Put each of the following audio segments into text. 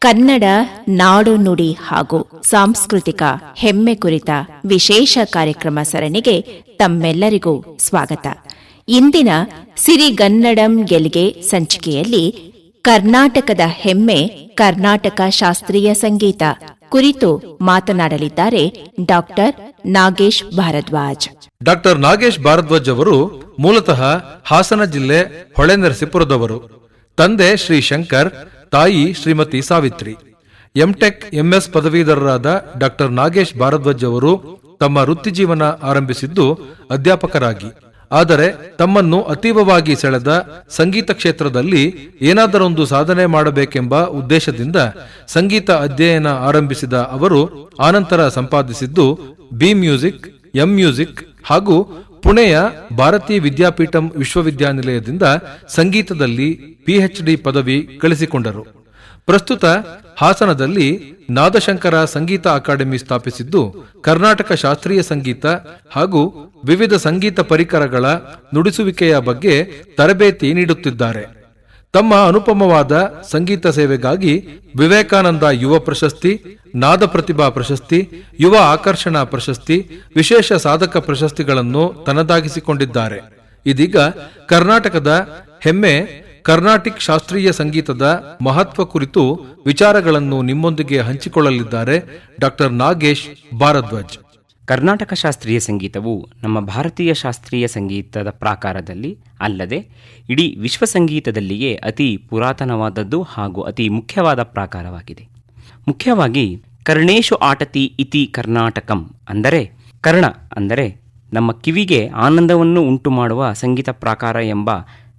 ಕನ್ನಡ ನಾಡು ನುಡಿ ಹಾಗೂ ಸಾಂಸ್ಕೃತಿಕ ಹೆಮ್ಮೆ ಕುರಿತ ವಿಶೇಷ ಕಾರ್ಯಕ್ರಮ ಸರಣಿಗೆ ತಮ್ಮೆಲ್ಲರಿಗೂ ಸ್ವಾಗತ. ಇಂದಿನ ಸಿರಿಗನ್ನಡಂ ಗೆಲ್ಗೆ ಸಂಚಿಕೆಯಲ್ಲಿ ಕರ್ನಾಟಕದ ಹೆಮ್ಮೆ ಕರ್ನಾಟಕ ಶಾಸ್ತ್ರೀಯ ಸಂಗೀತ ಕುರಿತು ಮಾತನಾಡಲಿದ್ದಾರೆ ಡಾಕ್ಟರ್ ನಾಗೇಶ್ ಭಾರದ್ವಾಜ್. ಡಾಕ್ಟರ್ ನಾಗೇಶ್ ಭಾರದ್ವಾಜ್ ಅವರು ಮೂಲತಃ ಹಾಸನ ಜಿಲ್ಲೆ ಹೊಳೆನರಸೀಪುರದವರು. ತಂದೆ ಶ್ರೀ ಶಂಕರ್ ತಾಯಿ Shrimati Savitri. M Tech MS ಪದವೀಧರರಾದ doctor Nagesh Bharadwaj ಅವರು ತಮ್ಮ ವೃತ್ತಿ ಜೀವನ ಆರಂಭಿಸಿದ್ದು ಅಧ್ಯಾಪಕರಾಗಿ. ಆದರೆ ತಮ್ಮನ್ನು ಅತೀವವಾಗಿ ಸೆಳೆದ ಸಂಗೀತ ಕ್ಷೇತ್ರದಲ್ಲಿ ಏನಾದರೊಂದು ಸಾಧನೆ ಮಾಡಬೇಕೆಂಬ ಉದ್ದೇಶದಿಂದ ಸಂಗೀತ ಅಧ್ಯಯನ ಆರಂಭಿಸಿದ ಅವರು ಆನಂತರ ಸಂಪಾದಿಸಿದ್ದು ಬಿ ಮ್ಯೂಸಿಕ್ ಎಂ ಮ್ಯೂಸಿಕ್ ಹಾಗೂ ಪುಣೆಯ ಭಾರತೀಯ ವಿದ್ಯಾಪೀಠಂ ವಿಶ್ವವಿದ್ಯಾನಿಲಯದಿಂದ ಸಂಗೀತದಲ್ಲಿ ಪಿಎಚ್ಡಿ ಪದವಿ ಗಳಿಸಿಕೊಂಡರು. ಪ್ರಸ್ತುತ ಹಾಸನದಲ್ಲಿ ನಾದಶಂಕರ ಸಂಗೀತ ಅಕಾಡೆಮಿ ಸ್ಥಾಪಿಸಿದ್ದು, ಕರ್ನಾಟಕ ಶಾಸ್ತ್ರೀಯ ಸಂಗೀತ ಹಾಗೂ ವಿವಿಧ ಸಂಗೀತ ಪರಿಕರಗಳ ನುಡಿಸುವಿಕೆಯ ಬಗ್ಗೆ ತರಬೇತಿ ನೀಡುತ್ತಿದ್ದಾರೆ. ತಮ್ಮ ಅನುಪಮವಾದ ಸಂಗೀತ ಸೇವೆಗಾಗಿ ವಿವೇಕಾನಂದ ಯುವ ಪ್ರಶಸ್ತಿ, ನಾದ ಪ್ರತಿಭಾ ಪ್ರಶಸ್ತಿ, ಯುವ ಆಕರ್ಷಣಾ ಪ್ರಶಸ್ತಿ, ವಿಶೇಷ ಸಾಧಕ ಪ್ರಶಸ್ತಿಗಳನ್ನು ತನ್ನದಾಗಿಸಿಕೊಂಡಿದ್ದಾರೆ ಇದೀಗ ಕರ್ನಾಟಕದ ಹೆಮ್ಮೆ ಕರ್ನಾಟಿಕ್ ಶಾಸ್ತ್ರೀಯ ಸಂಗೀತದ ಮಹತ್ವ ಕುರಿತು ವಿಚಾರಗಳನ್ನು ನಿಮ್ಮೊಂದಿಗೆ ಹಂಚಿಕೊಳ್ಳಲಿದ್ದಾರೆ ಡಾಕ್ಟರ್ ನಾಗೇಶ್ ಭಾರದ್ವಾಜ್. ಕರ್ನಾಟಕ ಶಾಸ್ತ್ರೀಯ ಸಂಗೀತವು ನಮ್ಮ ಭಾರತೀಯ ಶಾಸ್ತ್ರೀಯ ಸಂಗೀತದ ಪ್ರಾಕಾರದಲ್ಲಿ ಅಲ್ಲದೆ ಇಡೀ ವಿಶ್ವ ಸಂಗೀತದಲ್ಲಿಯೇ ಅತಿ ಪುರಾತನವಾದದ್ದು ಹಾಗೂ ಅತಿ ಮುಖ್ಯವಾದ ಪ್ರಾಕಾರವಾಗಿದೆ. ಮುಖ್ಯವಾಗಿ ಕರ್ಣೇಶು ಆಟತಿ ಇತಿ ಕರ್ನಾಟಕಂ ಅಂದರೆ ಕರ್ಣ ಅಂದರೆ ನಮ್ಮ ಕಿವಿಗೆ ಆನಂದವನ್ನು ಉಂಟು ಮಾಡುವ ಸಂಗೀತ ಪ್ರಾಕಾರ ಎಂಬ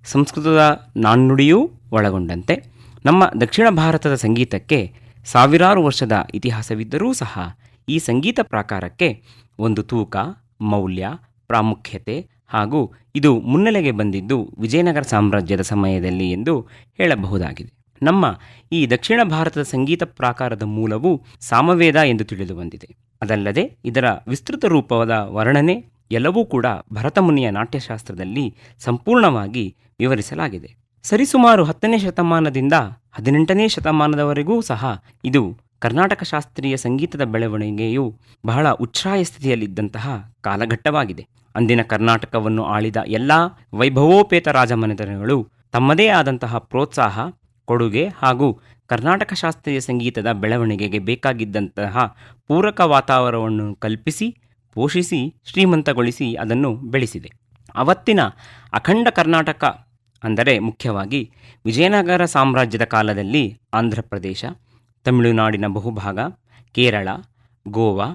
ಸಂಸ್ಕೃತದ ನಾಣ್ಣುಡಿಯೂ ಒಳಗೊಂಡಂತೆ ನಮ್ಮ ದಕ್ಷಿಣ ಭಾರತದ ಸಂಗೀತಕ್ಕೆ ಸಾವಿರಾರು ವರ್ಷದ ಇತಿಹಾಸವಿದ್ದರೂ ಸಹ ಈ ಸಂಗೀತ ಪ್ರಾಕಾರಕ್ಕೆ ಒಂದು ತೂಕ, ಮೌಲ್ಯ, ಪ್ರಾಮುಖ್ಯತೆ ಹಾಗೂ ಇದು ಮುನ್ನೆಲೆಗೆ ಬಂದಿದ್ದು ವಿಜಯನಗರ ಸಾಮ್ರಾಜ್ಯದ ಸಮಯದಲ್ಲಿ ಎಂದು ಹೇಳಬಹುದಾಗಿದೆ. ನಮ್ಮ ಈ ದಕ್ಷಿಣ ಭಾರತದ ಸಂಗೀತ ಪ್ರಾಕಾರದ ಮೂಲವು ಸಾಮವೇದ ಎಂದು ತಿಳಿದು ಬಂದಿದೆ. ಅದಲ್ಲದೆ ಇದರ ವಿಸ್ತೃತ ರೂಪದ ವರ್ಣನೆ ಎಲ್ಲವೂ ಕೂಡ ಭರತಮುನಿಯ ನಾಟ್ಯಶಾಸ್ತ್ರದಲ್ಲಿ ಸಂಪೂರ್ಣವಾಗಿ ವಿವರಿಸಲಾಗಿದೆ. ಸರಿಸುಮಾರು ಹತ್ತನೇ ಶತಮಾನದಿಂದ ಹದಿನೆಂಟನೇ ಶತಮಾನದವರೆಗೂ ಸಹ ಇದು ಕರ್ನಾಟಕ ಶಾಸ್ತ್ರೀಯ ಸಂಗೀತದ ಬೆಳವಣಿಗೆಯು ಬಹಳ ಉಚ್ಛ್ರಾಯ ಸ್ಥಿತಿಯಲ್ಲಿದ್ದಂತಹ ಕಾಲಘಟ್ಟವಾಗಿದೆ. ಅಂದಿನ ಕರ್ನಾಟಕವನ್ನು ಆಳಿದ ಎಲ್ಲ ವೈಭವೋಪೇತ ರಾಜಮನೆತನಗಳು ತಮ್ಮದೇ ಆದಂತಹ ಪ್ರೋತ್ಸಾಹ, ಕೊಡುಗೆ ಹಾಗೂ ಕರ್ನಾಟಕ ಶಾಸ್ತ್ರೀಯ ಸಂಗೀತದ ಬೆಳವಣಿಗೆಗೆ ಬೇಕಾಗಿದ್ದಂತಹ ಪೂರಕ ವಾತಾವರಣವನ್ನು ಕಲ್ಪಿಸಿ, ಪೋಷಿಸಿ, ಶ್ರೀಮಂತಗೊಳಿಸಿ ಅದನ್ನು ಬೆಳೆಸಿದೆ. ಅವತ್ತಿನ ಅಖಂಡ ಕರ್ನಾಟಕ ಅಂದರೆ ಮುಖ್ಯವಾಗಿ ವಿಜಯನಗರ ಸಾಮ್ರಾಜ್ಯದ ಕಾಲದಲ್ಲಿ ಆಂಧ್ರ ಪ್ರದೇಶ ತಮಿಳುನಾಡಿನ ಬಹುಭಾಗ, ಕೇರಳ, ಗೋವಾ,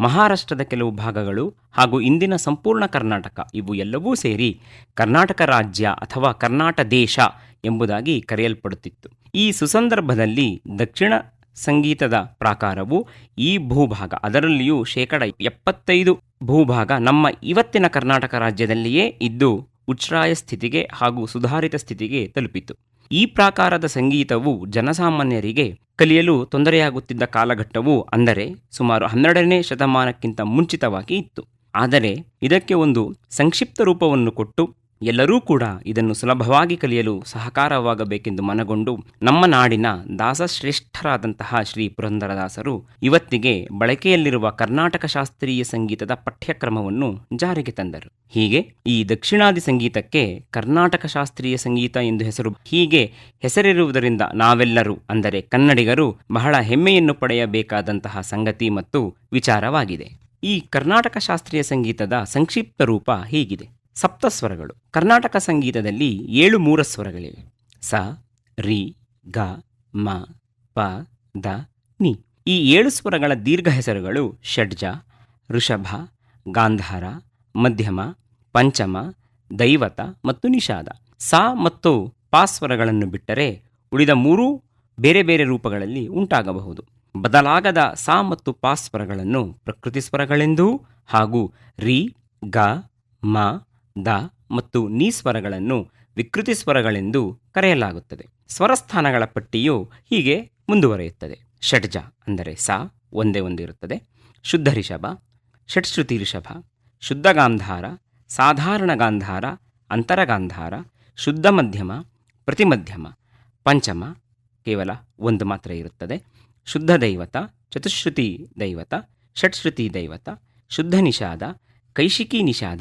ಮಹಾರಾಷ್ಟ್ರದ ಕೆಲವು ಭಾಗಗಳು ಹಾಗೂ ಇಂದಿನ ಸಂಪೂರ್ಣ ಕರ್ನಾಟಕ, ಇವು ಎಲ್ಲವೂ ಸೇರಿ ಕರ್ನಾಟಕ ರಾಜ್ಯ ಅಥವಾ ಕರ್ನಾಟ ದೇಶ ಎಂಬುದಾಗಿ ಕರೆಯಲ್ಪಡುತ್ತಿತ್ತು. ಈ ಸುಸಂದರ್ಭದಲ್ಲಿ ದಕ್ಷಿಣ ಸಂಗೀತದ ಪ್ರಾಕಾರವು ಈ ಭೂಭಾಗ, ಅದರಲ್ಲಿಯೂ ಶೇಕಡ ಎಪ್ಪತ್ತೈದು ಭೂಭಾಗ ನಮ್ಮ ಇವತ್ತಿನ ಕರ್ನಾಟಕ ರಾಜ್ಯದಲ್ಲಿಯೇ ಇದ್ದು, ಉಚ್ಛ್ರಾಯ ಸ್ಥಿತಿಗೆ ಹಾಗೂ ಸುಧಾರಿತ ಸ್ಥಿತಿಗೆ ತಲುಪಿತು ಈ ಪ್ರಾಕಾರದ ಸಂಗೀತವು ಜನಸಾಮಾನ್ಯರಿಗೆ ಕಲಿಯಲು ತೊಂದರೆಯಾಗುತ್ತಿದ್ದ ಕಾಲಘಟ್ಟವು ಅಂದರೆ ಸುಮಾರು ಹನ್ನೆರಡನೇ ಶತಮಾನಕ್ಕಿಂತ ಮುಂಚಿತವಾಗಿ ಇತ್ತು. ಆದರೆ ಇದಕ್ಕೆ ಒಂದು ಸಂಕ್ಷಿಪ್ತ ರೂಪವನ್ನು ಕೊಟ್ಟು ಎಲ್ಲರೂ ಕೂಡ ಇದನ್ನು ಸುಲಭವಾಗಿ ಕಲಿಯಲು ಸಹಕಾರವಾಗಬೇಕೆಂದು ಮನಗೊಂಡು ನಮ್ಮ ನಾಡಿನ ದಾಸಶ್ರೇಷ್ಠರಾದಂತಹ ಶ್ರೀ ಪುರಂದರದಾಸರು ಇವತ್ತಿಗೆ ಬಳಕೆಯಲ್ಲಿರುವ ಕರ್ನಾಟಕ ಶಾಸ್ತ್ರೀಯ ಸಂಗೀತದ ಪಠ್ಯಕ್ರಮವನ್ನು ಜಾರಿಗೆ ತಂದರು. ಹೀಗೆ ಈ ದಕ್ಷಿಣಾದಿ ಸಂಗೀತಕ್ಕೆ ಕರ್ನಾಟಕ ಶಾಸ್ತ್ರೀಯ ಸಂಗೀತ ಎಂದು ಹೆಸರು ಹೀಗೆ ಹೆಸರಿರುವುದರಿಂದ ನಾವೆಲ್ಲರೂ, ಅಂದರೆ ಕನ್ನಡಿಗರು, ಬಹಳ ಹೆಮ್ಮೆಯನ್ನು ಪಡೆಯಬೇಕಾದಂತಹ ಸಂಗತಿ ಮತ್ತು ವಿಚಾರವಾಗಿದೆ. ಈ ಕರ್ನಾಟಕ ಶಾಸ್ತ್ರೀಯ ಸಂಗೀತದ ಸಂಕ್ಷಿಪ್ತ ರೂಪ ಹೀಗಿದೆ. ಸಪ್ತಸ್ವರಗಳು. ಕರ್ನಾಟಕ ಸಂಗೀತದಲ್ಲಿ ಏಳು ಮೂರ ಸ್ವರಗಳಿವೆ ಸ, ರಿ, ಗ, ಮ, ಪ, ದ, ನಿ. ಈ ಏಳು ಸ್ವರಗಳ ದೀರ್ಘ ಹೆಸರುಗಳು ಷಡ್ಜ, ಋಷಭ, ಗಾಂಧಾರ, ಮಧ್ಯಮ, ಪಂಚಮ, ದೈವತ ಮತ್ತು ನಿಷಾದ. ಸ ಮತ್ತು ಪಾ ಸ್ವರಗಳನ್ನು ಬಿಟ್ಟರೆ ಉಳಿದ ಮೂರೂ ಬೇರೆ ಬೇರೆ ರೂಪಗಳಲ್ಲಿ ಉಂಟಾಗಬಹುದು. ಬದಲಾಗದ ಸ ಮತ್ತು ಪಾ ಸ್ವರಗಳನ್ನು ಪ್ರಕೃತಿ ಸ್ವರಗಳೆಂದೂ ಹಾಗೂ ರಿ, ಗ, ಮ ದ ಮತ್ತು ನೀ ಸ್ವರಗಳನ್ನು ವಿಕೃತಿ ಸ್ವರಗಳೆಂದು ಕರೆಯಲಾಗುತ್ತದೆ. ಸ್ವರಸ್ಥಾನಗಳ ಪಟ್ಟಿಯು ಹೀಗೆ ಮುಂದುವರೆಯುತ್ತದೆ. ಷಟ್ಜ ಅಂದರೆ ಸ ಒಂದೇ ಒಂದಿರುತ್ತದೆ ಶುದ್ಧ ರಿಷಭ, ಷಟ್ಶ್ರುತಿ ರಿಷಭ, ಶುದ್ಧ ಗಾಂಧಾರ, ಸಾಧಾರಣ ಗಾಂಧಾರ ಅಂತರಗಾಂಧಾರ ಶುದ್ಧ ಮಧ್ಯಮ ಪ್ರತಿಮಧ್ಯಮ ಪಂಚಮ ಕೇವಲ ಒಂದು ಮಾತ್ರ ಇರುತ್ತದೆ. ಶುದ್ಧ ದೈವತ, ಚತುಶ್ರುತಿ ದೈವತ, ಷಟ್ಶ್ರುತಿ ದೈವತ, ಶುದ್ಧ ನಿಷಾದ ಕೈಶಿಕಿ ನಿಷಾದ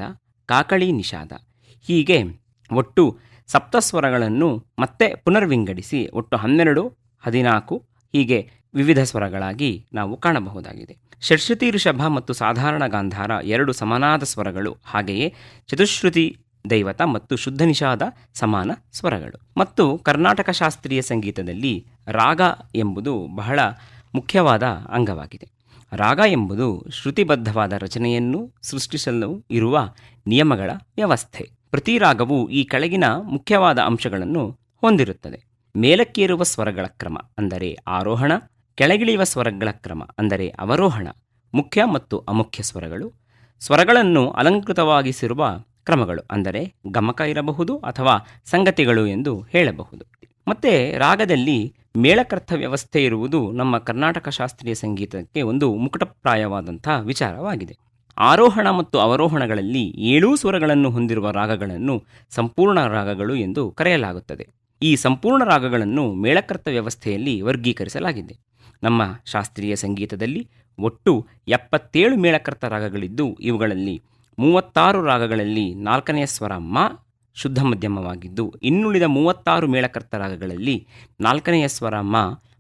ಕಾಕಳಿ ನಿಷಾದ. ಹೀಗೆ ಒಟ್ಟು ಸಪ್ತಸ್ವರಗಳನ್ನು ಮತ್ತೆ ಪುನರ್ವಿಂಗಡಿಸಿ ಒಟ್ಟು ಹನ್ನೆರಡು, ಹದಿನಾಲ್ಕು, ಹೀಗೆ ವಿವಿಧ ಸ್ವರಗಳಾಗಿ ನಾವು ಕಾಣಬಹುದಾಗಿದೆ. ಷಡ್ಶ್ರುತಿ ಋಷಭ ಮತ್ತು ಸಾಧಾರಣ ಗಾಂಧಾರ ಎರಡು ಸಮಾನಾದ ಸ್ವರಗಳು. ಹಾಗೆಯೇ ಚತುಶ್ರುತಿ ದೈವತ ಮತ್ತು ಶುದ್ಧ ನಿಷಾದ ಸಮಾನ ಸ್ವರಗಳು. ಮತ್ತು ಕರ್ನಾಟಕ ಶಾಸ್ತ್ರೀಯ ಸಂಗೀತದಲ್ಲಿ ರಾಗ ಎಂಬುದು ಬಹಳ ಮುಖ್ಯವಾದ ಅಂಗವಾಗಿದೆ. ರಾಗ ಎಂಬುದು ಶ್ರುತಿಬದ್ಧವಾದ ರಚನೆಯನ್ನು ಸೃಷ್ಟಿಸಲು ಇರುವ ನಿಯಮಗಳ ವ್ಯವಸ್ಥೆ. ಪ್ರತಿ ರಾಗವು ಈ ಕೆಳಗಿನ ಮುಖ್ಯವಾದ ಅಂಶಗಳನ್ನು ಹೊಂದಿರುತ್ತದೆ. ಮೇಲಕ್ಕೇರುವ ಸ್ವರಗಳ ಕ್ರಮ ಅಂದರೆ ಆರೋಹಣ, ಕೆಳಗಿಳಿಯುವ ಸ್ವರಗಳ ಕ್ರಮ ಅಂದರೆ ಅವರೋಹಣ, ಮುಖ್ಯ ಮತ್ತು ಅಮುಖ್ಯ ಸ್ವರಗಳು, ಸ್ವರಗಳನ್ನು ಅಲಂಕೃತವಾಗಿಸಿರುವ ಕ್ರಮಗಳು ಅಂದರೆ ಗಮಕ ಇರಬಹುದು ಅಥವಾ ಸಂಗತಿಗಳು ಎಂದು ಹೇಳಬಹುದು. ಮತ್ತೆ ರಾಗದಲ್ಲಿ ಮೇಳಕರ್ಥ ವ್ಯವಸ್ಥೆ ಇರುವುದು ನಮ್ಮ ಕರ್ನಾಟಕ ಶಾಸ್ತ್ರೀಯ ಸಂಗೀತಕ್ಕೆ ಒಂದು ಮುಕುಟಪ್ರಾಯವಾದಂಥ ವಿಚಾರವಾಗಿದೆ. ಆರೋಹಣ ಮತ್ತು ಅವರೋಹಣಗಳಲ್ಲಿ ಏಳೂ ಸ್ವರಗಳನ್ನು ಹೊಂದಿರುವ ರಾಗಗಳನ್ನು ಸಂಪೂರ್ಣ ರಾಗಗಳು ಎಂದು ಕರೆಯಲಾಗುತ್ತದೆ. ಈ ಸಂಪೂರ್ಣ ರಾಗಗಳನ್ನು ಮೇಳಕರ್ತ ವ್ಯವಸ್ಥೆಯಲ್ಲಿ ವರ್ಗೀಕರಿಸಲಾಗಿದೆ. ನಮ್ಮ ಶಾಸ್ತ್ರೀಯ ಸಂಗೀತದಲ್ಲಿ ಒಟ್ಟು ಎಪ್ಪತ್ತೇಳು ಮೇಳಕರ್ತ ರಾಗಗಳಿದ್ದು, ಇವುಗಳಲ್ಲಿ ಮೂವತ್ತಾರು ರಾಗಗಳಲ್ಲಿ ನಾಲ್ಕನೆಯ ಸ್ವರ ಮ ಶುದ್ಧ ಮಧ್ಯಮವಾಗಿದ್ದು, ಇನ್ನುಳಿದ ಮೂವತ್ತಾರು ಮೇಳಕರ್ತ ರಾಗಗಳಲ್ಲಿ ನಾಲ್ಕನೆಯ ಸ್ವರ ಮ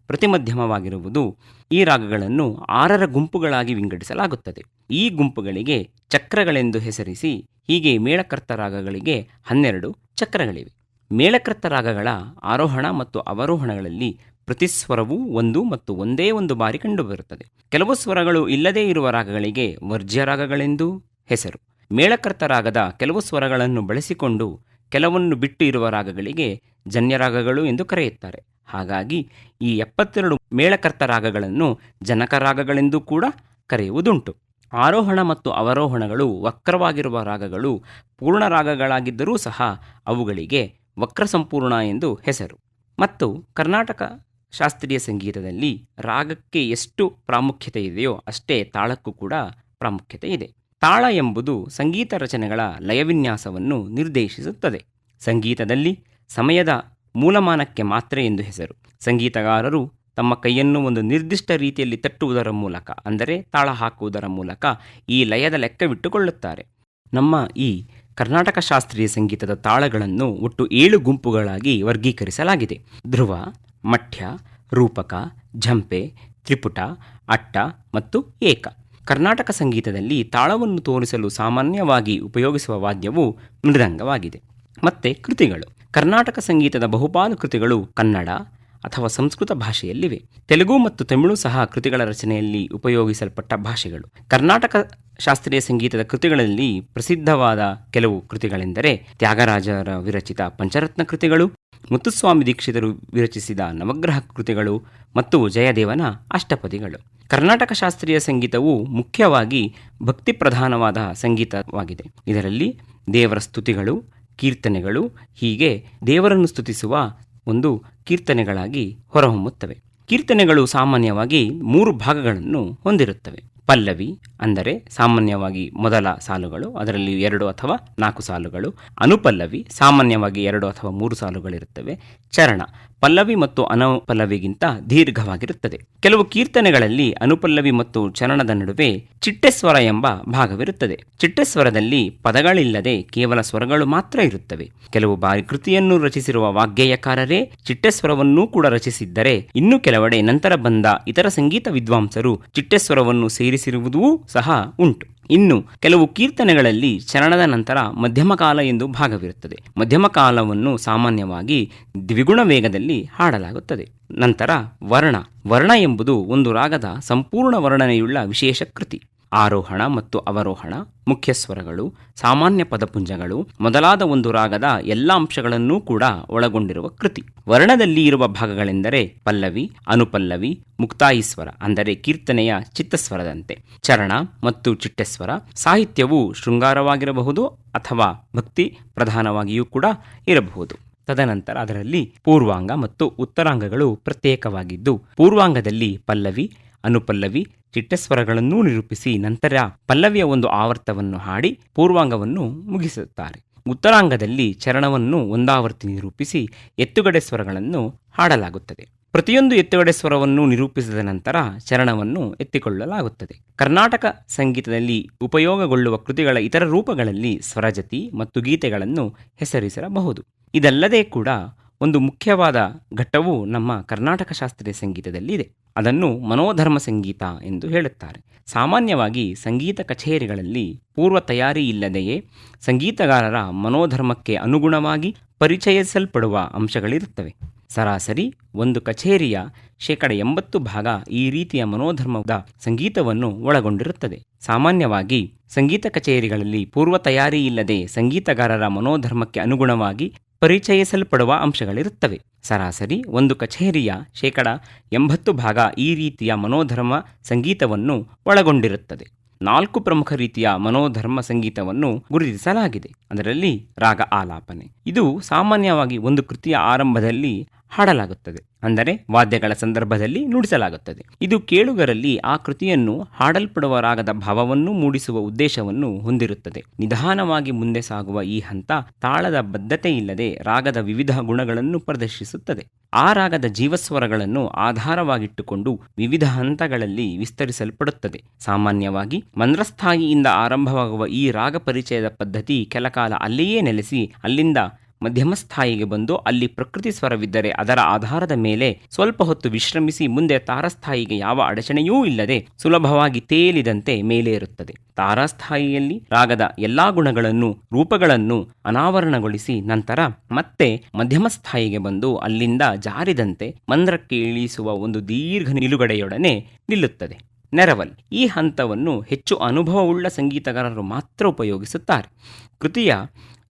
ಪ್ರತಿಮಧ್ಯಮವಾಗಿರುವುದು ಈ ರಾಗಗಳನ್ನು ಆರರ ಗುಂಪುಗಳಾಗಿ ವಿಂಗಡಿಸಲಾಗುತ್ತದೆ. ಈ ಗುಂಪುಗಳಿಗೆ ಚಕ್ರಗಳೆಂದು ಹೆಸರಿಸಿ ಹೀಗೆ ಮೇಳಕರ್ತ ರಾಗಗಳಿಗೆ ಹನ್ನೆರಡು ಚಕ್ರಗಳಿವೆ. ಮೇಳಕರ್ತ ರಾಗಗಳ ಆರೋಹಣ ಮತ್ತು ಅವರೋಹಣಗಳಲ್ಲಿ ಪ್ರತಿ ಸ್ವರವೂ ಒಂದು ಮತ್ತು ಒಂದೇ ಒಂದು ಬಾರಿ ಕಂಡುಬರುತ್ತದೆ. ಕೆಲವು ಸ್ವರಗಳು ಇಲ್ಲದೇ ಇರುವ ರಾಗಗಳಿಗೆ ವರ್ಜ್ಯ ರಾಗಗಳೆಂದು ಹೆಸರು. ಮೇಳಕರ್ತ ರಾಗದ ಕೆಲವು ಸ್ವರಗಳನ್ನು ಬಳಸಿಕೊಂಡು ಕೆಲವನ್ನು ಬಿಟ್ಟು ಇರುವ ರಾಗಗಳಿಗೆ ಜನ್ಯರಾಗಗಳು ಎಂದು ಕರೆಯುತ್ತಾರೆ. ಹಾಗಾಗಿ ಈ ಎಪ್ಪತ್ತೆರಡು ಮೇಳಕರ್ತ ರಾಗಗಳನ್ನು ಜನಕ ರಾಗಗಳೆಂದು ಕೂಡ ಕರೆಯುವುದುಂಟು. ಆರೋಹಣ ಮತ್ತು ಅವರೋಹಣಗಳು ವಕ್ರವಾಗಿರುವ ರಾಗಗಳು ಪೂರ್ಣ ರಾಗಗಳಾಗಿದ್ದರೂ ಸಹ ಅವುಗಳಿಗೆ ವಕ್ರ ಸಂಪೂರ್ಣ ಎಂದು ಹೆಸರು. ಮತ್ತು ಕರ್ನಾಟಕ ಶಾಸ್ತ್ರೀಯ ಸಂಗೀತದಲ್ಲಿ ರಾಗಕ್ಕೆ ಎಷ್ಟು ಪ್ರಾಮುಖ್ಯತೆ ಇದೆಯೋ ಅಷ್ಟೇ ತಾಳಕ್ಕೂ ಕೂಡ ಪ್ರಾಮುಖ್ಯತೆ ಇದೆ. ತಾಳ ಎಂಬುದು ಸಂಗೀತ ರಚನೆಗಳ ಲಯವಿನ್ಯಾಸವನ್ನು ನಿರ್ದೇಶಿಸುತ್ತದೆ. ಸಂಗೀತದಲ್ಲಿ ಸಮಯದ ಮೂಲಮಾನಕ್ಕೆ ಮಾತ್ರ ಎಂದು ಹೆಸರು. ಸಂಗೀತಗಾರರು ತಮ್ಮ ಕೈಯನ್ನು ಒಂದು ನಿರ್ದಿಷ್ಟ ರೀತಿಯಲ್ಲಿ ತಟ್ಟುವುದರ ಮೂಲಕ, ಅಂದರೆ ತಾಳ ಹಾಕುವುದರ ಮೂಲಕ ಈ ಲಯದ ಲೆಕ್ಕವಿಟ್ಟುಕೊಳ್ಳುತ್ತಾರೆ. ನಮ್ಮ ಈ ಕರ್ನಾಟಕ ಶಾಸ್ತ್ರೀಯ ಸಂಗೀತದ ತಾಳಗಳನ್ನು ಒಟ್ಟು ಏಳು ಗುಂಪುಗಳಾಗಿ ವರ್ಗೀಕರಿಸಲಾಗಿದೆ. ಧ್ರುವ, ಮಠ್ಯ, ರೂಪಕ, ಝಂಪೆ, ತ್ರಿಪುಟ, ಅಟ್ಟ ಮತ್ತು ಏಕ. ಕರ್ನಾಟಕ ಸಂಗೀತದಲ್ಲಿ ತಾಳವನ್ನು ತೋರಿಸಲು ಸಾಮಾನ್ಯವಾಗಿ ಉಪಯೋಗಿಸುವ ವಾದ್ಯವು ಮೃದಂಗವಾಗಿದೆ. ಮತ್ತೆ ಕೃತಿಗಳು. ಕರ್ನಾಟಕ ಸಂಗೀತದ ಬಹುಪಾಲು ಕೃತಿಗಳು ಕನ್ನಡ ಅಥವಾ ಸಂಸ್ಕೃತ ಭಾಷೆಯಲ್ಲಿವೆ. ತೆಲುಗು ಮತ್ತು ತಮಿಳು ಸಹ ಕೃತಿಗಳ ರಚನೆಯಲ್ಲಿ ಉಪಯೋಗಿಸಲ್ಪಟ್ಟ ಭಾಷೆಗಳು. ಕರ್ನಾಟಕ ಶಾಸ್ತ್ರೀಯ ಸಂಗೀತದ ಕೃತಿಗಳಲ್ಲಿ ಪ್ರಸಿದ್ಧವಾದ ಕೆಲವು ಕೃತಿಗಳೆಂದರೆ ತ್ಯಾಗರಾಜರ ವಿರಚಿತ ಪಂಚರತ್ನ ಕೃತಿಗಳು ಮುತ್ತುಸ್ವಾಮಿ ದೀಕ್ಷಿತರು ವಿರಚಿಸಿದ ನವಗ್ರಹ ಕೃತಿಗಳು ಮತ್ತು ಜಯದೇವನ ಅಷ್ಟಪದಿಗಳು. ಕರ್ನಾಟಕ ಶಾಸ್ತ್ರೀಯ ಸಂಗೀತವು ಮುಖ್ಯವಾಗಿ ಭಕ್ತಿ ಪ್ರಧಾನವಾದ ಸಂಗೀತವಾಗಿದೆ. ಇದರಲ್ಲಿ ದೇವರ ಸ್ತುತಿಗಳು, ಕೀರ್ತನೆಗಳು, ಹೀಗೆ ದೇವರನ್ನು ಸ್ತುತಿಸುವ ಒಂದು ಕೀರ್ತನೆಗಳಾಗಿ ಹೊರಹೊಮ್ಮುತ್ತವೆ. ಕೀರ್ತನೆಗಳು ಸಾಮಾನ್ಯವಾಗಿ ಮೂರು ಭಾಗಗಳನ್ನು ಹೊಂದಿರುತ್ತವೆ. ಪಲ್ಲವಿ ಅಂದರೆ ಸಾಮಾನ್ಯವಾಗಿ ಮೊದಲ ಸಾಲುಗಳು, ಅದರಲ್ಲಿ ಎರಡು ಅಥವಾ ನಾಲ್ಕು ಸಾಲುಗಳು, ಅನುಪಲ್ಲವಿ, ಸಾಮಾನ್ಯವಾಗಿ ಎರಡು ಅಥವಾ ಮೂರು ಸಾಲುಗಳಿರುತ್ತವೆ. ಚರಣ, ಪಲ್ಲವಿ ಮತ್ತು ಅನುಪಲ್ಲವಿಗಿಂತ ದೀರ್ಘವಾಗಿರುತ್ತದೆ. ಕೆಲವು ಕೀರ್ತನೆಗಳಲ್ಲಿ ಅನುಪಲ್ಲವಿ ಮತ್ತು ಚರಣದ ನಡುವೆ ಚಿಟ್ಟೆಸ್ವರ ಎಂಬ ಭಾಗವಿರುತ್ತದೆ. ಚಿಟ್ಟೆಸ್ವರದಲ್ಲಿ ಪದಗಳಿಲ್ಲದೆ ಕೇವಲ ಸ್ವರಗಳು ಮಾತ್ರ ಇರುತ್ತವೆ. ಕೆಲವು ಬಾರಿ ಕೃತಿಯನ್ನು ರಚಿಸಿರುವ ವಾಗ್ಗೇಯಕಾರರೇ ಚಿಟ್ಟೆಸ್ವರವನ್ನೂ ಕೂಡ ರಚಿಸಿದ್ದರೆ, ಇನ್ನು ಕೆಲವೆಡೆ ನಂತರ ಬಂದ ಇತರ ಸಂಗೀತ ವಿದ್ವಾಂಸರು ಚಿಟ್ಟೆಸ್ವರವನ್ನು ಸೇರಿಸಿರುವುದೂ ಸಹ ಉಂಟು. ಇನ್ನು ಕೆಲವು ಕೀರ್ತನೆಗಳಲ್ಲಿ ಚರಣದ ನಂತರ ಮಧ್ಯಮ ಕಾಲ ಎಂದು ಭಾಗವಿರುತ್ತದೆ. ಮಧ್ಯಮ ಕಾಲವನ್ನು ಸಾಮಾನ್ಯವಾಗಿ ದ್ವಿಗುಣ ವೇಗದಲ್ಲಿ ಹಾಡಲಾಗುತ್ತದೆ. ನಂತರ ವರ್ಣ. ವರ್ಣ ಎಂಬುದು ಒಂದು ರಾಗದ ಸಂಪೂರ್ಣ ವರ್ಣನೆಯುಳ್ಳ ವಿಶೇಷ ಕೃತಿ. ಆರೋಹಣ ಮತ್ತು ಅವರೋಹಣ, ಮುಖ್ಯ ಸ್ವರಗಳು, ಸಾಮಾನ್ಯ ಪದಪುಂಜಗಳು, ಮೊದಲಾದ ಒಂದು ರಾಗದ ಎಲ್ಲ ಅಂಶಗಳನ್ನೂ ಕೂಡ ಒಳಗೊಂಡಿರುವ ಕೃತಿ. ವರ್ಣದಲ್ಲಿ ಇರುವ ಭಾಗಗಳೆಂದರೆ ಪಲ್ಲವಿ, ಅನುಪಲ್ಲವಿ, ಮುಕ್ತಾಯಿ ಸ್ವರ, ಅಂದರೆ ಕೀರ್ತನೆಯ ಚಿತ್ತಸ್ವರದಂತೆ. ಚರಣ ಮತ್ತು ಚಿಟ್ಟಸ್ವರ ಸಾಹಿತ್ಯವು ಶೃಂಗಾರವಾಗಿರಬಹುದು ಅಥವಾ ಭಕ್ತಿ ಪ್ರಧಾನವಾಗಿಯೂ ಕೂಡ ಇರಬಹುದು. ತದನಂತರ ಅದರಲ್ಲಿ ಪೂರ್ವಾಂಗ ಮತ್ತು ಉತ್ತರಾಂಗಗಳು ಪ್ರತ್ಯೇಕವಾಗಿದ್ದು, ಪೂರ್ವಾಂಗದಲ್ಲಿ ಪಲ್ಲವಿ ಅನುಪಲ್ಲವಿ ಚಿಟ್ಟಸ್ವರಗಳನ್ನೂ ನಿರೂಪಿಸಿ ನಂತರ ಪಲ್ಲವಿಯ ಒಂದು ಆವರ್ತವನ್ನು ಹಾಡಿ ಪೂರ್ವಾಂಗವನ್ನು ಮುಗಿಸುತ್ತಾರೆ. ಉತ್ತರಾಂಗದಲ್ಲಿ ಚರಣವನ್ನು ಒಂದಾವರ್ತಿ ನಿರೂಪಿಸಿ ಎತ್ತುಗಡೆ ಸ್ವರಗಳನ್ನು ಹಾಡಲಾಗುತ್ತದೆ. ಪ್ರತಿಯೊಂದು ಎತ್ತುಗಡೆ ಸ್ವರವನ್ನು ನಿರೂಪಿಸಿದ ನಂತರ ಚರಣವನ್ನು ಎತ್ತಿಕೊಳ್ಳಲಾಗುತ್ತದೆ. ಕರ್ನಾಟಕ ಸಂಗೀತದಲ್ಲಿ ಉಪಯೋಗಗೊಳ್ಳುವ ಕೃತಿಗಳ ಇತರ ರೂಪಗಳಲ್ಲಿ ಸ್ವರಜತಿ ಮತ್ತು ಗೀತೆಗಳನ್ನು ಹೆಸರಿಸಿರಬಹುದು ಇದಲ್ಲದೆ ಕೂಡ ಒಂದು ಮುಖ್ಯವಾದ ಘಟ್ಟವು ನಮ್ಮ ಕರ್ನಾಟಕ ಶಾಸ್ತ್ರೀಯ ಸಂಗೀತದಲ್ಲಿ ಇದೆ. ಅದನ್ನು ಮನೋಧರ್ಮ ಸಂಗೀತ ಎಂದು ಹೇಳುತ್ತಾರೆ. ಸಾಮಾನ್ಯವಾಗಿ ಸಂಗೀತ ಕಚೇರಿಗಳಲ್ಲಿ ಪೂರ್ವ ತಯಾರಿ ಇಲ್ಲದೆಯೇ ಸಂಗೀತಗಾರರ ಮನೋಧರ್ಮಕ್ಕೆ ಅನುಗುಣವಾಗಿ ಪರಿಚಯಿಸಲ್ಪಡುವ ಅಂಶಗಳಿರುತ್ತವೆ. ಸರಾಸರಿ ಒಂದು ಕಚೇರಿಯ ಶೇಕಡ ಎಂಬತ್ತು ಭಾಗ ಈ ರೀತಿಯ ಮನೋಧರ್ಮದ ಸಂಗೀತವನ್ನು ಒಳಗೊಂಡಿರುತ್ತದೆ. ಸಾಮಾನ್ಯವಾಗಿ ಸಂಗೀತ ಕಚೇರಿಗಳಲ್ಲಿ ಪೂರ್ವ ತಯಾರಿ ಇಲ್ಲದೆ ಸಂಗೀತಗಾರರ ಮನೋಧರ್ಮಕ್ಕೆ ಅನುಗುಣವಾಗಿ ಪರಿಚಯಿಸಲ್ಪಡುವ ಅಂಶಗಳಿರುತ್ತವೆ. ಸರಾಸರಿ ಒಂದು ಕಚೇರಿಯ ಶೇಕಡ ಎಂಬತ್ತು ಭಾಗ ಈ ರೀತಿಯ ಮನೋಧರ್ಮ ಸಂಗೀತವನ್ನು ಒಳಗೊಂಡಿರುತ್ತದೆ. ನಾಲ್ಕು ಪ್ರಮುಖ ರೀತಿಯ ಮನೋಧರ್ಮ ಸಂಗೀತವನ್ನು ಗುರುತಿಸಲಾಗಿದೆ. ಅದರಲ್ಲಿ ರಾಗ ಆಲಾಪನೆ. ಇದು ಸಾಮಾನ್ಯವಾಗಿ ಒಂದು ಕೃತಿಯ ಆರಂಭದಲ್ಲಿ ಹಾಡಲಾಗುತ್ತದೆ. ಅಂದರೆ ವಾದ್ಯಗಳ ಸಂದರ್ಭದಲ್ಲಿ ನುಡಿಸಲಾಗುತ್ತದೆ. ಇದು ಕೇಳುಗರಲ್ಲಿ ಆ ಕೃತಿಯನ್ನು ಹಾಡಲ್ಪಡುವ ರಾಗದ ಭಾವವನ್ನು ಮೂಡಿಸುವ ಉದ್ದೇಶವನ್ನು ಹೊಂದಿರುತ್ತದೆ. ನಿಧಾನವಾಗಿ ಮುಂದೆ ಸಾಗುವ ಈ ಹಂತ ತಾಳದ ಬದ್ಧತೆಯಿಲ್ಲದೆ ರಾಗದ ವಿವಿಧ ಗುಣಗಳನ್ನು ಪ್ರದರ್ಶಿಸುತ್ತದೆ. ಆ ರಾಗದ ಜೀವಸ್ವರಗಳನ್ನು ಆಧಾರವಾಗಿಟ್ಟುಕೊಂಡು ವಿವಿಧ ಹಂತಗಳಲ್ಲಿ ವಿಸ್ತರಿಸಲ್ಪಡುತ್ತದೆ. ಸಾಮಾನ್ಯವಾಗಿ ಮಂದ್ರಸ್ಥಾಯಿಯಿಂದ ಆರಂಭವಾಗುವ ಈ ರಾಗ ಪರಿಚಯದ ಪದ್ಧತಿ ಕೆಲಕಾಲ ಅಲ್ಲಿಯೇ ನೆಲೆಸಿ ಅಲ್ಲಿಂದ ಮಧ್ಯಮ ಸ್ಥಾಯಿಗೆ ಬಂದು ಅಲ್ಲಿ ಪ್ರಕೃತಿ ಸ್ವರವಿದ್ದರೆ ಅದರ ಆಧಾರದ ಮೇಲೆ ಸ್ವಲ್ಪ ಹೊತ್ತು ವಿಶ್ರಮಿಸಿ ಮುಂದೆ ತಾರಸ್ಥಾಯಿಗೆ ಯಾವ ಅಡಚಣೆಯೂ ಇಲ್ಲದೆ ಸುಲಭವಾಗಿ ತೇಲಿದಂತೆ ಮೇಲೇರುತ್ತದೆ. ತಾರಾಸ್ಥಾಯಿಯಲ್ಲಿ ರಾಗದ ಎಲ್ಲಾ ಗುಣಗಳನ್ನು, ರೂಪಗಳನ್ನು ಅನಾವರಣಗೊಳಿಸಿ ನಂತರ ಮತ್ತೆ ಮಧ್ಯಮ ಸ್ಥಾಯಿಗೆ ಬಂದು ಅಲ್ಲಿಂದ ಜಾರಿದಂತೆ ಮಂದ್ರಕ್ಕೆ ಇಳಿಸುವ ಒಂದು ದೀರ್ಘ ನಿಲುಗಡೆಯೊಡನೆ ನಿಲ್ಲುತ್ತದೆ. ನೆರವಲ್ ಈ ಹಂತವನ್ನು ಹೆಚ್ಚು ಅನುಭವವುಳ್ಳ ಸಂಗೀತಗಾರರು ಮಾತ್ರ ಉಪಯೋಗಿಸುತ್ತಾರೆ. ಕೃತಿಯ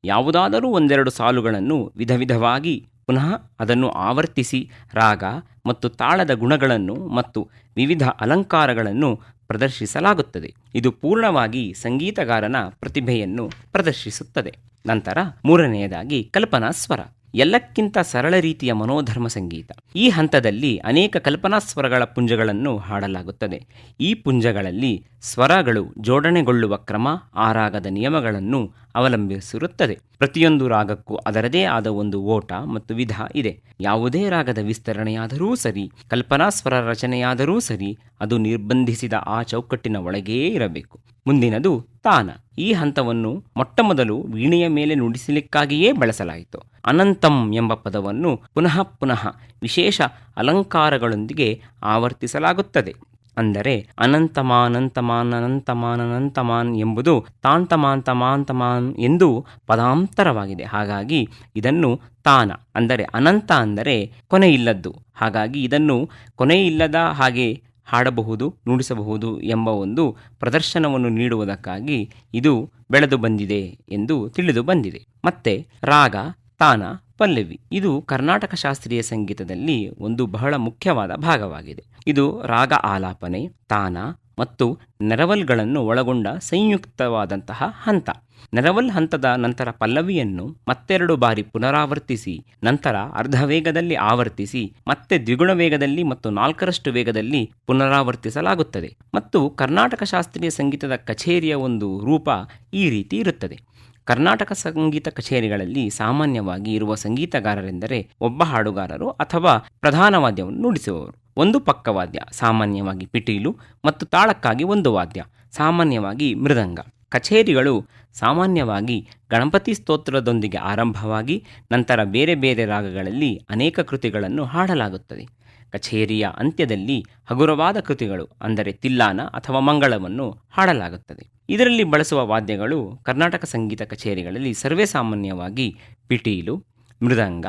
ಯಾವುದಾದರೂ ಒಂದೆರಡು ಸಾಲುಗಳನ್ನು ವಿಧ ವಿಧವಾಗಿ ಪುನಃ ಅದನ್ನು ಆವರ್ತಿಸಿ ರಾಗ ಮತ್ತು ತಾಳದ ಗುಣಗಳನ್ನು ಮತ್ತು ವಿವಿಧ ಅಲಂಕಾರಗಳನ್ನು ಪ್ರದರ್ಶಿಸಲಾಗುತ್ತದೆ. ಇದು ಪೂರ್ಣವಾಗಿ ಸಂಗೀತಗಾರನ ಪ್ರತಿಭೆಯನ್ನು ಪ್ರದರ್ಶಿಸುತ್ತದೆ. ನಂತರ ಮೂರನೆಯದಾಗಿ ಕಲ್ಪನಾ ಸ್ವರ ಎಲ್ಲಕ್ಕಿಂತ ಸರಳ ರೀತಿಯ ಮನೋಧರ್ಮ ಸಂಗೀತ. ಈ ಹಂತದಲ್ಲಿ ಅನೇಕ ಕಲ್ಪನಾ ಸ್ವರಗಳ ಪುಂಜಗಳನ್ನು ಹಾಡಲಾಗುತ್ತದೆ. ಈ ಪುಂಜಗಳಲ್ಲಿ ಸ್ವರಗಳು ಜೋಡಣೆಗೊಳ್ಳುವ ಕ್ರಮ ಆ ರಾಗದ ನಿಯಮಗಳನ್ನು ಅವಲಂಬಿಸಿರುತ್ತದೆ. ಪ್ರತಿಯೊಂದು ರಾಗಕ್ಕೂ ಅದರದೇ ಆದ ಒಂದು ಓಟ ಮತ್ತು ವಿಧ ಇದೆ. ಯಾವುದೇ ರಾಗದ ವಿಸ್ತರಣೆಯಾದರೂ ಸರಿ, ಕಲ್ಪನಾ ಸ್ವರ ರಚನೆಯಾದರೂ ಸರಿ, ಅದು ನಿರ್ಬಂಧಿಸಿದ ಆ ಚೌಕಟ್ಟಿನ ಒಳಗೇ ಇರಬೇಕು. ಮುಂದಿನದು ತಾನ ಈ ಹಂತವನ್ನು ಮೊಟ್ಟಮೊದಲು ವೀಣೆಯ ಮೇಲೆ ನುಡಿಸಲಿಕ್ಕಾಗಿಯೇ ಬಳಸಲಾಯಿತು. ಅನಂತಂ ಎಂಬ ಪದವನ್ನು ಪುನಃ ಪುನಃ ವಿಶೇಷ ಅಲಂಕಾರಗಳೊಂದಿಗೆ ಆವರ್ತಿಸಲಾಗುತ್ತದೆ. ಅಂದರೆ ಅನಂತಮಾನಂತಮಾನ್ ಅನಂತಮಾನ್ ಅನಂತಮಾನ್ ಎಂಬುದು ತಾಂತಮಾಂತಮಾಂತಮಾನ್ ಎಂದು ಪದಾಂತರವಾಗಿದೆ. ಹಾಗಾಗಿ ಇದನ್ನು ತಾನ ಅಂದರೆ ಅನಂತ ಅಂದರೆ ಕೊನೆಯಿಲ್ಲದ್ದು. ಹಾಗಾಗಿ ಇದನ್ನು ಕೊನೆಯಿಲ್ಲದ ಹಾಗೆ ಹಾಡಬಹುದು, ನುಡಿಸಬಹುದು ಎಂಬ ಒಂದು ಪ್ರದರ್ಶನವನ್ನು ನೀಡುವುದಕ್ಕಾಗಿ ಇದು ಬೆಳೆದು ಬಂದಿದೆ ಎಂದು ತಿಳಿದು ಬಂದಿದೆ. ಮತ್ತೆ ರಾಗ, ತಾನ, ಪಲ್ಲವಿ, ಇದು ಕರ್ನಾಟಕ ಶಾಸ್ತ್ರೀಯ ಸಂಗೀತದಲ್ಲಿ ಒಂದು ಬಹಳ ಮುಖ್ಯವಾದ ಭಾಗವಾಗಿದೆ. ಇದು ರಾಗ ಆಲಾಪನೆ, ತಾನ ಮತ್ತು ನೆರವಲ್ಗಳನ್ನು ಒಳಗೊಂಡ ಸಂಯುಕ್ತವಾದಂತಹ ಹಂತ. ನೆರವಲ್ ಹಂತದ ನಂತರ ಪಲ್ಲವಿಯನ್ನು ಮತ್ತೆರಡು ಬಾರಿ ಪುನರಾವರ್ತಿಸಿ, ನಂತರ ಅರ್ಧ ವೇಗದಲ್ಲಿ ಆವರ್ತಿಸಿ, ಮತ್ತೆ ದ್ವಿಗುಣ ವೇಗದಲ್ಲಿ ಮತ್ತು ನಾಲ್ಕರಷ್ಟು ವೇಗದಲ್ಲಿ ಪುನರಾವರ್ತಿಸಲಾಗುತ್ತದೆ. ಮತ್ತು ಕರ್ನಾಟಕ ಶಾಸ್ತ್ರೀಯ ಸಂಗೀತದ ಕಚೇರಿಯ ಒಂದು ರೂಪ ಈ ರೀತಿ ಇರುತ್ತದೆ. ಕರ್ನಾಟಕ ಸಂಗೀತ ಕಚೇರಿಗಳಲ್ಲಿ ಸಾಮಾನ್ಯವಾಗಿ ಇರುವ ಸಂಗೀತಗಾರರೆಂದರೆ ಒಬ್ಬ ಹಾಡುಗಾರರು ಅಥವಾ ಪ್ರಧಾನ ವಾದ್ಯವನ್ನು ನುಡಿಸುವವರು. ಒಂದು ಪಕ್ಕವಾದ್ಯ ಸಾಮಾನ್ಯವಾಗಿ ಪಿಟೀಲು ಮತ್ತು ತಾಳಕ್ಕಾಗಿ ಒಂದು ವಾದ್ಯ, ಸಾಮಾನ್ಯವಾಗಿ ಮೃದಂಗ. ಕಚೇರಿಗಳು ಸಾಮಾನ್ಯವಾಗಿ ಗಣಪತಿ ಸ್ತೋತ್ರದೊಂದಿಗೆ ಆರಂಭವಾಗಿ ನಂತರ ಬೇರೆ ಬೇರೆ ರಾಗಗಳಲ್ಲಿ ಅನೇಕ ಕೃತಿಗಳನ್ನು ಹಾಡಲಾಗುತ್ತದೆ. ಕಚೇರಿಯ ಅಂತ್ಯದಲ್ಲಿ ಹಗುರವಾದ ಕೃತಿಗಳು, ಅಂದರೆ ತಿಲ್ಲಾನ ಅಥವಾ ಮಂಗಳವನ್ನು ಹಾಡಲಾಗುತ್ತದೆ. ಇದರಲ್ಲಿ ಬಳಸುವ ವಾದ್ಯಗಳು ಕರ್ನಾಟಕ ಸಂಗೀತ ಕಚೇರಿಗಳಲ್ಲಿ ಸರ್ವೇ ಸಾಮಾನ್ಯವಾಗಿ ಪಿಟೀಲು, ಮೃದಂಗ,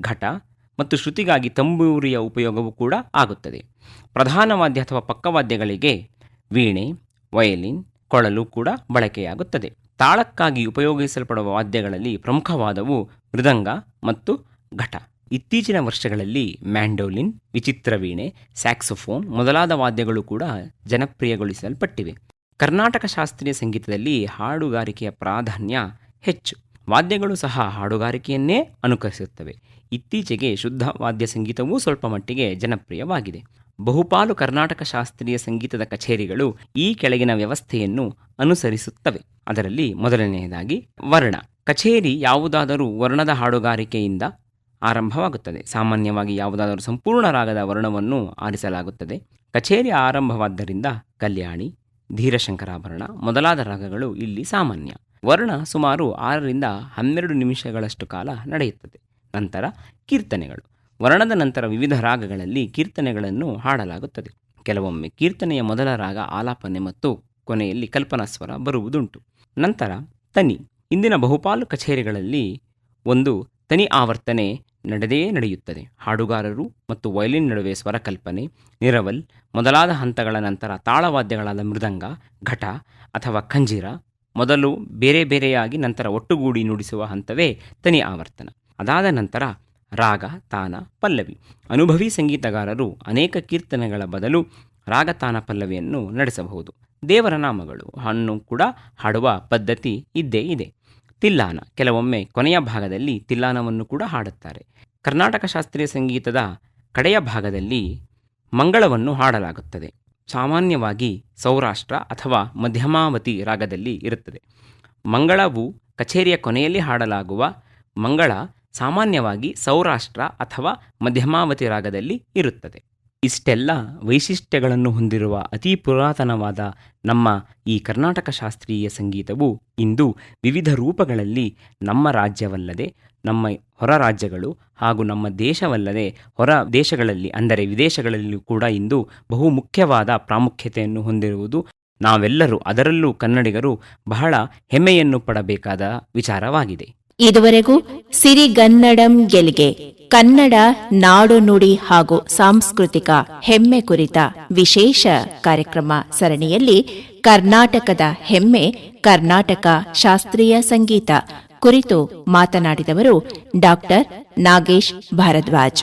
ಘಟ ಮತ್ತು ಶ್ರುತಿಗಾಗಿ ತಂಬೂರಿಯ ಉಪಯೋಗವೂ ಕೂಡ ಆಗುತ್ತದೆ. ಪ್ರಧಾನ ವಾದ್ಯ ಅಥವಾ ಪಕ್ಕವಾದ್ಯಗಳಿಗೆ ವೀಣೆ, ವಯಲಿನ್, ಕೊಳಲು ಕೂಡ ಬಳಕೆಯಾಗುತ್ತದೆ. ತಾಳಕ್ಕಾಗಿ ಉಪಯೋಗಿಸಲ್ಪಡುವ ವಾದ್ಯಗಳಲ್ಲಿ ಪ್ರಮುಖವಾದವು ಮೃದಂಗ ಮತ್ತು ಘಟ. ಇತ್ತೀಚಿನ ವರ್ಷಗಳಲ್ಲಿ ಮ್ಯಾಂಡೋಲಿನ್, ವಿಚಿತ್ರ ವೀಣೆ, ಸ್ಯಾಕ್ಸೋಫೋನ್ ಮೊದಲಾದ ವಾದ್ಯಗಳು ಕೂಡ ಜನಪ್ರಿಯಗೊಳಿಸಲ್ಪಟ್ಟಿವೆ. ಕರ್ನಾಟಕ ಶಾಸ್ತ್ರೀಯ ಸಂಗೀತದಲ್ಲಿ ಹಾಡುಗಾರಿಕೆಯ ಪ್ರಾಧಾನ್ಯ ಹೆಚ್ಚು. ವಾದ್ಯಗಳು ಸಹ ಹಾಡುಗಾರಿಕೆಯನ್ನೇ ಅನುಕರಿಸುತ್ತವೆ. ಇತ್ತೀಚೆಗೆ ಶುದ್ಧ ವಾದ್ಯ ಸಂಗೀತವೂ ಸ್ವಲ್ಪ ಮಟ್ಟಿಗೆ ಜನಪ್ರಿಯವಾಗಿದೆ. ಬಹುಪಾಲು ಕರ್ನಾಟಕ ಶಾಸ್ತ್ರೀಯ ಸಂಗೀತದ ಕಚೇರಿಗಳು ಈ ಕೆಳಗಿನ ವ್ಯವಸ್ಥೆಯನ್ನು ಅನುಸರಿಸುತ್ತವೆ. ಅದರಲ್ಲಿ ಮೊದಲನೆಯದಾಗಿ ವರ್ಣ. ಕಚೇರಿ ಯಾವುದಾದರೂ ವರ್ಣದ ಹಾಡುಗಾರಿಕೆಯಿಂದ ಆರಂಭವಾಗುತ್ತದೆ. ಸಾಮಾನ್ಯವಾಗಿ ಯಾವುದಾದರೂ ಸಂಪೂರ್ಣ ರಾಗದ ವರ್ಣವನ್ನು ಆರಿಸಲಾಗುತ್ತದೆ. ಕಚೇರಿ ಆರಂಭವಾದ್ದರಿಂದ ಕಲ್ಯಾಣಿ, ಧೀರಶಂಕರಾಭರಣ ಮೊದಲಾದ ರಾಗಗಳು ಇಲ್ಲಿ ಸಾಮಾನ್ಯ. ವರ್ಣ ಸುಮಾರು ಆರರಿಂದ ಹನ್ನೆರಡು ನಿಮಿಷಗಳಷ್ಟು ಕಾಲ ನಡೆಯುತ್ತದೆ. ನಂತರ ಕೀರ್ತನೆಗಳು. ವರ್ಣದ ನಂತರ ವಿವಿಧ ರಾಗಗಳಲ್ಲಿ ಕೀರ್ತನೆಗಳನ್ನು ಹಾಡಲಾಗುತ್ತದೆ. ಕೆಲವೊಮ್ಮೆ ಕೀರ್ತನೆಯ ಮೊದಲ ರಾಗ ಆಲಾಪನೆ ಮತ್ತು ಕೊನೆಯಲ್ಲಿ ಕಲ್ಪನಾಸ್ವರ ಬರುವುದುಂಟು. ನಂತರ ತನಿ. ಇಂದಿನ ಬಹುಪಾಲು ಕಚೇರಿಗಳಲ್ಲಿ ಒಂದು ತನಿ ಆವರ್ತನೆ ನಡೆದೇ ನಡೆಯುತ್ತದೆ. ಹಾಡುಗಾರರು ಮತ್ತು ವಯಲಿನ್ ನಡುವೆ ಸ್ವರಕಲ್ಪನೆ ನಿರವಲ್, ಮೊದಲಾದ ಹಂತಗಳ ನಂತರ ತಾಳವಾದ್ಯಗಳಾದ ಮೃದಂಗ, ಘಟ ಅಥವಾ ಖಂಜಿರ, ಮೊದಲು ಬೇರೆ ಬೇರೆಯಾಗಿ ನಂತರ ಒಟ್ಟುಗೂಡಿ ನುಡಿಸುವ ಹಂತವೇ ತನಿ ಆವರ್ತನ. ಅದಾದ ನಂತರ ರಾಗ, ತಾನ, ಪಲ್ಲವಿ. ಅನುಭವಿ ಸಂಗೀತಗಾರರು ಅನೇಕ ಕೀರ್ತನೆಗಳ ಬದಲು ರಾಗ, ತಾನ, ಪಲ್ಲವಿಯನ್ನು ನಡೆಸಬಹುದು. ದೇವರ ನಾಮಗಳು, ಹಣ್ಣು ಕೂಡ ಹಾಡುವ ಪದ್ಧತಿ ಇದ್ದೇ ಇದೆ. ತಿಲ್ಲಾನ, ಕೆಲವೊಮ್ಮೆ ಕೊನೆಯ ಭಾಗದಲ್ಲಿ ತಿಲ್ಲಾನವನ್ನು ಕೂಡ ಹಾಡುತ್ತಾರೆ. ಕರ್ನಾಟಕ ಶಾಸ್ತ್ರೀಯ ಸಂಗೀತದ ಕಡೆಯ ಭಾಗದಲ್ಲಿ ಮಂಗಳವನ್ನು ಹಾಡಲಾಗುತ್ತದೆ. ಸಾಮಾನ್ಯವಾಗಿ ಸೌರಾಷ್ಟ್ರ ಅಥವಾ ಮಧ್ಯಮಾವತಿ ರಾಗದಲ್ಲಿ ಇರುತ್ತದೆ. ಮಂಗಳವು ಕಚೇರಿಯ ಕೊನೆಯಲ್ಲಿ ಹಾಡಲಾಗುವ ಮಂಗಳ ಸಾಮಾನ್ಯವಾಗಿ ಸೌರಾಷ್ಟ್ರ ಅಥವಾ ಮಧ್ಯಮಾವತಿ ರಾಗದಲ್ಲಿ ಇರುತ್ತದೆ. ಇಷ್ಟೆಲ್ಲ ವೈಶಿಷ್ಟ್ಯಗಳನ್ನು ಹೊಂದಿರುವ ಅತಿ ಪುರಾತನವಾದ ನಮ್ಮ ಈ ಕರ್ನಾಟಕ ಶಾಸ್ತ್ರೀಯ ಸಂಗೀತವು ಇಂದು ವಿವಿಧ ರೂಪಗಳಲ್ಲಿ ನಮ್ಮ ರಾಜ್ಯವಲ್ಲದೆ, ನಮ್ಮ ಹೊರ ರಾಜ್ಯಗಳು ಹಾಗೂ ನಮ್ಮ ದೇಶವಲ್ಲದೆ ಹೊರ ದೇಶಗಳಲ್ಲಿ, ಅಂದರೆ ವಿದೇಶಗಳಲ್ಲಿಯೂ ಕೂಡ ಇಂದು ಬಹು ಮುಖ್ಯವಾದ ಪ್ರಾಮುಖ್ಯತೆಯನ್ನು ಹೊಂದಿರುವುದು ನಾವೆಲ್ಲರೂ ಅದರಲ್ಲೂ ಕನ್ನಡಿಗರು ಬಹಳ ಹೆಮ್ಮೆಯನ್ನು ಪಡಬೇಕಾದ ವಿಚಾರವಾಗಿದೆ. ಇದುವರೆಗೂ ಸಿರಿಗನ್ನಡಂ ಗೆಲ್ಗೆ, ಕನ್ನಡ ನಾಡು ನುಡಿ ಹಾಗೂ ಸಾಂಸ್ಕೃತಿಕ ಹೆಮ್ಮೆ ಕುರಿತ ವಿಶೇಷ ಕಾರ್ಯಕ್ರಮ ಸರಣಿಯಲ್ಲಿ ಕರ್ನಾಟಕದ ಹೆಮ್ಮೆ, ಕರ್ನಾಟಕ ಶಾಸ್ತ್ರೀಯ ಸಂಗೀತ ಕುರಿತು ಮಾತನಾಡಿದವರು ಡಾಕ್ಟರ್ ನಾಗೇಶ್ ಭಾರದ್ವಾಜ್.